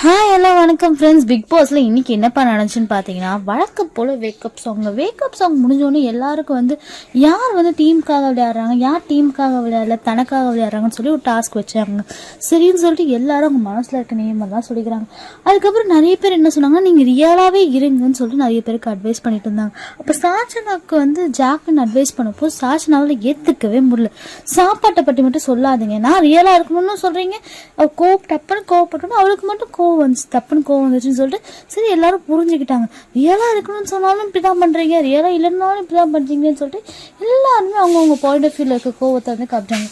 Hi hello வணக்கம் friends big பாஸில் இன்றைக்கி என்னப்பா நடந்துச்சுன்னு பார்த்தீங்கன்னா வழக்கம் போல் wake up song wake up song முடிஞ்சோடனே எல்லாருக்கும் வந்து யார் வந்து டீமுக்காக விளையாடுறாங்க யார் டீமுக்காக விளையாடல தனக்காக விளையாடுறாங்கன்னு சொல்லி ஒரு டாஸ்க் வச்சாங்க. சரின்னு சொல்லிட்டு எல்லாரும் அவங்க மனசில் இருக்க நேமெல்லாம் சொல்லிக்கிறாங்க. அதுக்கப்புறம் நிறைய பேர் என்ன சொன்னாங்க நீங்கள் ரியலாகவே இருங்கன்னு சொல்லிட்டு நிறைய பேருக்கு அட்வைஸ் பண்ணிட்டு இருந்தாங்க. அப்போ சாச்சனாவுக்கு வந்து ஜாக்குன்னு அட்வைஸ் பண்ணப்போ சாச்சனாவில் ஏற்றுக்கவே முடியல. சாப்பாட்டை பற்றி மட்டும் சொல்லாதீங்க. நான் ரியலாக இருக்கணும்னு சொல்கிறீங்க அவள் கோப்டப்பன்னு டப்புன்னு கோவப்பட்டோன்னா அவளுக்கு மட்டும் கோவம் வந்துச்சு தப்புன்னு கோவம் வந்துச்சுன்னு சொல்லிட்டு சரி எல்லாரும் புரிஞ்சுக்கிட்டாங்க. ரியலாக இருக்கணும்னு சொன்னாலும் இப்படி தான் பண்ணுறீங்க ரியலாக இல்லைனாலும் இப்படி தான் பண்ணுறீங்கன்னு சொல்லிட்டு எல்லாருமே அவங்கவுங்க பாயிண்ட் ஆஃப் வியூவில் இருக்க கோவத்தை வந்து காப்பிட்டாங்க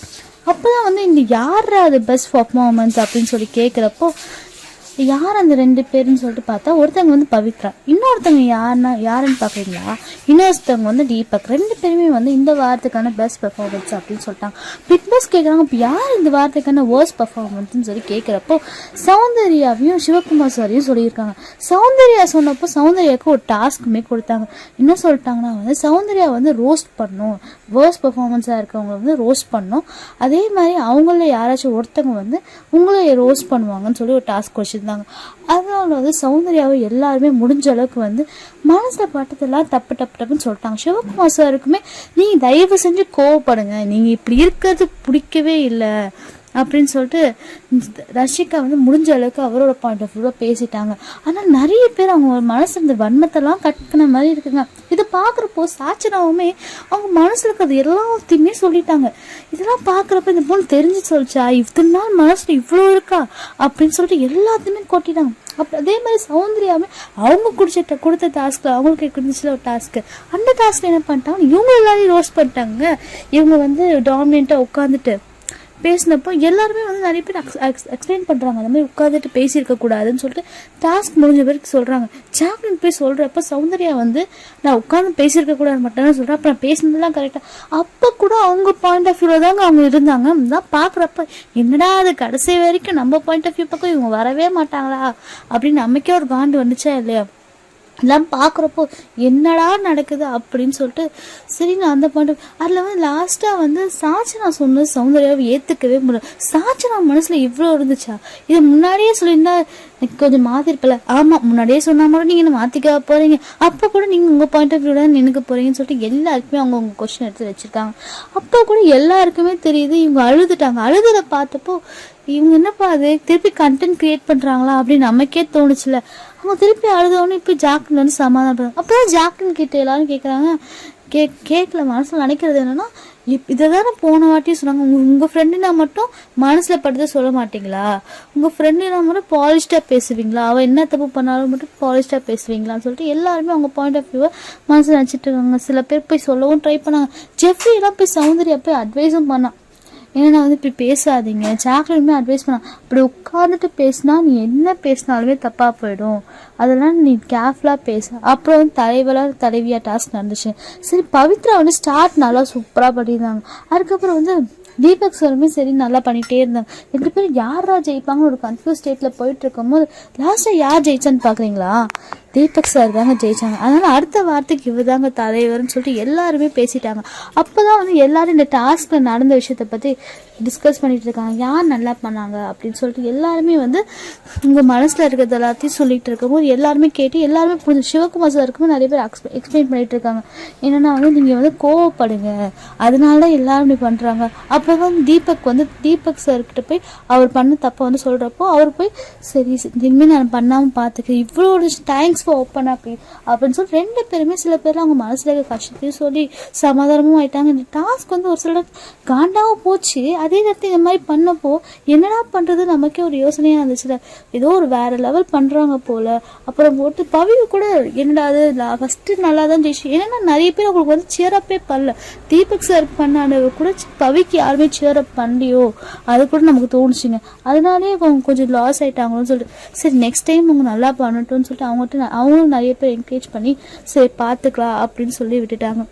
அப்போ தான் வந்து இந்த யார் அது பெஸ்ட் பர்ஃபார்மன்ஸ் அப்படின்னு சொல்லி கேட்குறப்போ யார் அந்த ரெண்டு பேருன்னு சொல்லிட்டு பார்த்தா ஒருத்தவங்க வந்து பவித்ரா. இன்னொருத்தவங்க யாருன்னா யாருன்னு பார்க்குறீங்களா? இன்னொருத்தவங்க வந்து தீபக். ரெண்டு பேருமே வந்து இந்த வாரத்துக்கான பெஸ்ட் பெர்ஃபார்மன்ஸ் அப்படின்னு சொல்லிட்டாங்க. பிக் பாஸ் கேட்குறாங்க இப்போ யார் இந்த வாரத்துக்கான வேர்ஸ்ட் பெர்ஃபார்மன்ஸ்னு சொல்லி கேட்குறப்போ சௌந்தர்யாவையும் சிவகுமார் சாரையும் சொல்லியிருக்காங்க. சௌந்தர்யா சொன்னப்போ சௌந்தர்யாவுக்கு ஒரு டாஸ்க்குமே கொடுத்தாங்க. என்ன சொல்லிட்டாங்கன்னா வந்து சௌந்தர்யா வந்து ரோஸ்ட் பண்ணும். வேர்ஸ்ட் பெர்ஃபார்மன்ஸாக இருக்கவங்க வந்து ரோஸ்ட் பண்ணும். அதே மாதிரி அவங்கள யாராச்சும் ஒருத்தவங்க வந்து உங்களை ரோஸ்ட் பண்ணுவாங்கன்னு சொல்லி ஒரு டாஸ்க் இருந்தாங்க. அதனால வந்து சௌந்தர்யாவை எல்லாருமே முடிஞ்ச அளவுக்கு வந்து மனசில் பட்டதெல்லாம் தப்பு டப்பு டப்புன்னு சொல்லிட்டாங்க. சிவகுமார் சாருக்குமே நீங்கள் தயவு செஞ்சு கோவப்படுங்க. நீங்கள் இப்படி இருக்கிறது பிடிக்கவே இல்லை. அப்படின்னு சொல்லிட்டு ரஷிகா வந்து முடிஞ்ச அளவுக்கு அவரோட பாயிண்ட் ஆஃப் வியூவில் பேசிட்டாங்க. ஆனால் நிறைய பேர் அவங்க மனசு இந்த வன்மத்தெல்லாம் கட்டுன மாதிரி இருக்குங்க. இதை பார்க்குறப்போ சாச்சனாவுமே அவங்க மனசில் இருக்கிறது எல்லாத்தையுமே சொல்லிட்டாங்க. இதெல்லாம் பார்க்குறப்ப இந்த பொண்ணு தெரிஞ்சு சொல்லிச்சா இத்தனை நாள் மனசில் இவ்வளோ இருக்கா அப்படின்னு சொல்லிட்டு எல்லாத்தையுமே கொட்டிட்டாங்க. அப்புறம் அதே மாதிரி சௌந்தர்யாவே அவங்க குடிச்சிட்ட கொடுத்த டாஸ்க்கில் அவங்களுக்கு இருந்துச்சுல ஒரு டாஸ்க்கு அந்த டாஸ்க்கில் என்ன பண்ணிட்டாங்க? இவங்க எல்லாரையும் ரோஸ்ட் பண்ணிட்டாங்க. இவங்க வந்து டாமினண்ட்டாக உட்காந்துட்டு பேசினப்போ எல்லாருமே வந்து நிறைய பேர் எக்ஸ்பிளைன் பண்ணுறாங்க அந்த மாதிரி உட்காந்துட்டு பேசியிருக்கக்கூடாதுன்னு சொல்லிட்டு டாஸ்க் முடிஞ்ச பேருக்கு சொல்கிறாங்க ஜாக்லின் போய் சொல்கிறப்ப சௌந்தர்யா வந்து நான் உட்காந்து பேசியிருக்க கூடாது மட்டும் தான் சொல்கிறேன் அப்புறம் பேசினதுலாம் கரெக்டாக அப்போ கூட அவங்க பாயிண்ட் ஆஃப் வியூவில் தாங்க அவங்க இருந்தாங்க. தான் பார்க்குறப்ப என்னடா அது கடைசி வரைக்கும் நம்ம பாயிண்ட் ஆஃப் வியூ பக்கம் இவங்க வரவே மாட்டாங்களா? அப்படின்னு நமக்கே ஒரு காண்டு வந்துச்சா இல்லையா? எல்லாம் பார்க்குறப்போ என்னடா நடக்குது அப்படின்னு சொல்லிட்டு சரி நான் அந்த பாயிண்ட் அதில் வந்து லாஸ்ட்டாக வந்து சாச்சனா சொன்னது சௌந்தர்யாவை ஏற்றுக்கவே முடியும் சாச்சனா மனசில் இவ்வளோ இருந்துச்சா? இது முன்னாடியே சொல்லியிருந்தா எனக்கு கொஞ்சம் மாற்றிருப்பில்ல ஆமாம் முன்னாடியே சொன்னால் மட்டும் நீங்கள் என்ன மாற்றிக்க போகிறீங்க அப்போ கூட நீங்கள் உங்கள் பாயிண்ட் ஆஃப் வியூவில் நினைக்க போகிறீங்கன்னு சொல்லிட்டு எல்லாருக்குமே அவங்க உங்கள் கொஸ்டின் எடுத்து வச்சுருக்காங்க. அப்போ கூட எல்லாருக்குமே தெரியுது இவங்க அழுதுட்டாங்க. அழுதுல பார்த்தப்போ இவங்க என்னப்பா அது? திருப்பி கண்டென்ட் க்ரியேட் பண்ணுறாங்களா அப்படின்னு நமக்கே தோணுச்சுல. அவங்க திருப்பி அழுதவொடனே இப்போ ஜாக்லின் வந்து சமாதானம் அப்போ தான் ஜாக்லின் கிட்ட எல்லாரும் கேட்குறாங்க கே கேட்கல மனசில் நினைக்கிறது என்னென்னா இப் இதை தானே போன வாட்டியும் சொன்னாங்க. உங்கள் உங்கள் ஃப்ரெண்டுனா மட்டும் மனசில் படுத்த சொல்ல மாட்டீங்களா? உங்கள் ஃப்ரெண்டுனா மட்டும் பாலிஷ்டாக பேசுவீங்களா? அவள் என்ன தப்பு பண்ணாலும் மட்டும் பாலிஷ்டாக பேசுவீங்களான்னு சொல்லிட்டு எல்லாருமே அவங்க பாயிண்ட் ஆஃப் வியூவை மனசில் நினச்சிட்டு இருக்காங்க. சில பேர் போய் சொல்லவும் ட்ரை பண்ணாங்க. ஜெஃப்ரிலாம் போய் சௌந்தர்யா போய் அட்வைஸும் பண்ணான். ஏன்னா வந்து இப்படி பேசாதீங்க. சாக்லேட்டுமே அட்வைஸ் பண்ண அப்படி உட்காந்துட்டு பேசினா நீ என்ன பேசினாலுமே தப்பாக போயிடும். அதெல்லாம் நீ கேர்ஃபுல்லாக பேச. அப்புறம் வந்து தலைவலாக தலைவியாக டாஸ்க் நடந்துச்சு. சரி பவித்ரா வந்து ஸ்டார்ட் நல்லா சூப்பராக பண்ணியிருந்தாங்க. அதுக்கப்புறம் வந்து தீபக் சாருமே சரி நல்லா பண்ணிகிட்டே இருந்தாங்க. ரெண்டு பேரும் யாரா ஜெயிப்பாங்கன்னு ஒரு கன்ஃபியூஸ் ஸ்டேட்டில் போயிட்டு இருக்கும்போது லாஸ்ட்டாக யார் ஜெயிச்சான்னு பார்க்குறீங்களா தீபக் சார் தாங்க ஜெயிச்சாங்க. அதனால் அடுத்த வாரத்துக்கு இவர் தாங்க தலைவர்னு சொல்லிட்டு எல்லாருமே பேசிட்டாங்க. அப்போ தான் வந்து எல்லாரும் இந்த டாஸ்கில் நடந்த விஷயத்தை பற்றி டிஸ்கஸ் பண்ணிகிட்டு இருக்காங்க. யார் நல்லா பண்ணாங்க அப்படின்னு சொல்லிட்டு எல்லாருமே வந்து உங்கள் மனசில் இருக்கிறது எல்லாத்தையும் சொல்லிகிட்டு இருக்கும்போது எல்லாருமே கேட்டு எல்லாருமே புரிஞ்சு சிவகுமார் இருக்கும்போது நிறைய பேர் எக்ஸ்பிளைன் பண்ணிட்டு இருக்காங்க. என்னன்னா வந்து நீங்கள் வந்து கோவப்படுங்க. அதனால தான் எல்லாரும் இப்படி பண்ணுறாங்க அப்போ தான் தீபக் வந்து தீபக் சார்கிட்ட போய் அவர் பண்ண தப்பை வந்து சொல்கிறப்போ அவர் போய் சரி இனிமேல் நான் பண்ணாமல் பார்த்துக்கிறேன். இவ்வளோ தேங்க்ஸ் மனசை ஓப்பன் அப் அப்படின்னு சொல்லி ரெண்டு பேருமே சில பேர் அவங்க மனசில் இருக்க கஷ்டத்தையும் சொல்லி சமாதானமும் ஆயிட்டாங்க. இந்த டாஸ்க் வந்து ஒரு சிலர் காண்டாவும் போச்சு. அதே நேரத்தில் இந்த மாதிரி பண்ணப்போ என்னடா பண்ணுறது நமக்கே ஒரு யோசனையாக இருந்துச்சுல. ஏதோ ஒரு வேறு லெவல் பண்ணுறாங்க போல். அப்புறம் போட்டு பவி கூட என்னடா அது? ஃபஸ்ட்டு நல்லா தான் ஜெயிச்சு ஏன்னா நிறைய பேர் அவங்களுக்கு வந்து சேரப்பே பண்ணல. தீபக் சார் பண்ணானவ கூட பவிக்கு யாருமே சேரப் பண்ணலையோ? அது கூட நமக்கு தோணுச்சுங்க. அதனாலே அவங்க கொஞ்சம் லாஸ் ஆயிட்டாங்களோன்னு சொல்லிட்டு சரி நெக்ஸ்ட் டைம் அவங்க நல்லா பண்ணட்டும்னு சொல்லிட்டு அவங்ககிட்ட அவங்களும் நிறைய பேர் என்கரேஜ் பண்ணி சரி பார்த்துக்கலாம் அப்படின்னு சொல்லி விட்டுட்டாங்க.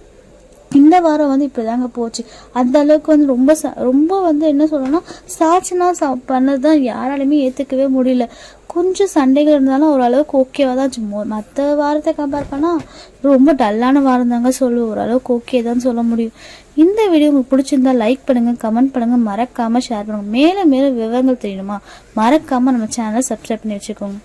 இந்த வாரம் வந்து இப்படி தாங்க போச்சு. அந்த அளவுக்கு வந்து ரொம்ப ச- ரொம்ப வந்து என்ன சொல்லணும்னா சாட்சினா சா பண்ணது தான் யாராலையுமே ஏற்றுக்கவே முடியல. கொஞ்சம் சண்டைகள் இருந்தாலும் ஓரளவுக்கு ஓகேவாக தான் சும்மா மற்ற வாரத்தை கம்பேர் பண்ணால் ரொம்ப டல்லான வாரம் தாங்க சொல்லுவோம் ஓரளவுக்கு ஓகே தான் சொல்ல முடியும். இந்த வீடியோ உங்களுக்கு பிடிச்சிருந்தா லைக் பண்ணுங்கள் கமெண்ட் பண்ணுங்கள் மறக்காமல் ஷேர் பண்ணுங்கள் மேலே மேலே விவரங்கள் தெரியணுமா மறக்காமல் நம்ம சேனலை சப்ஸ்கிரைப் பண்ணி வச்சுக்கோங்க.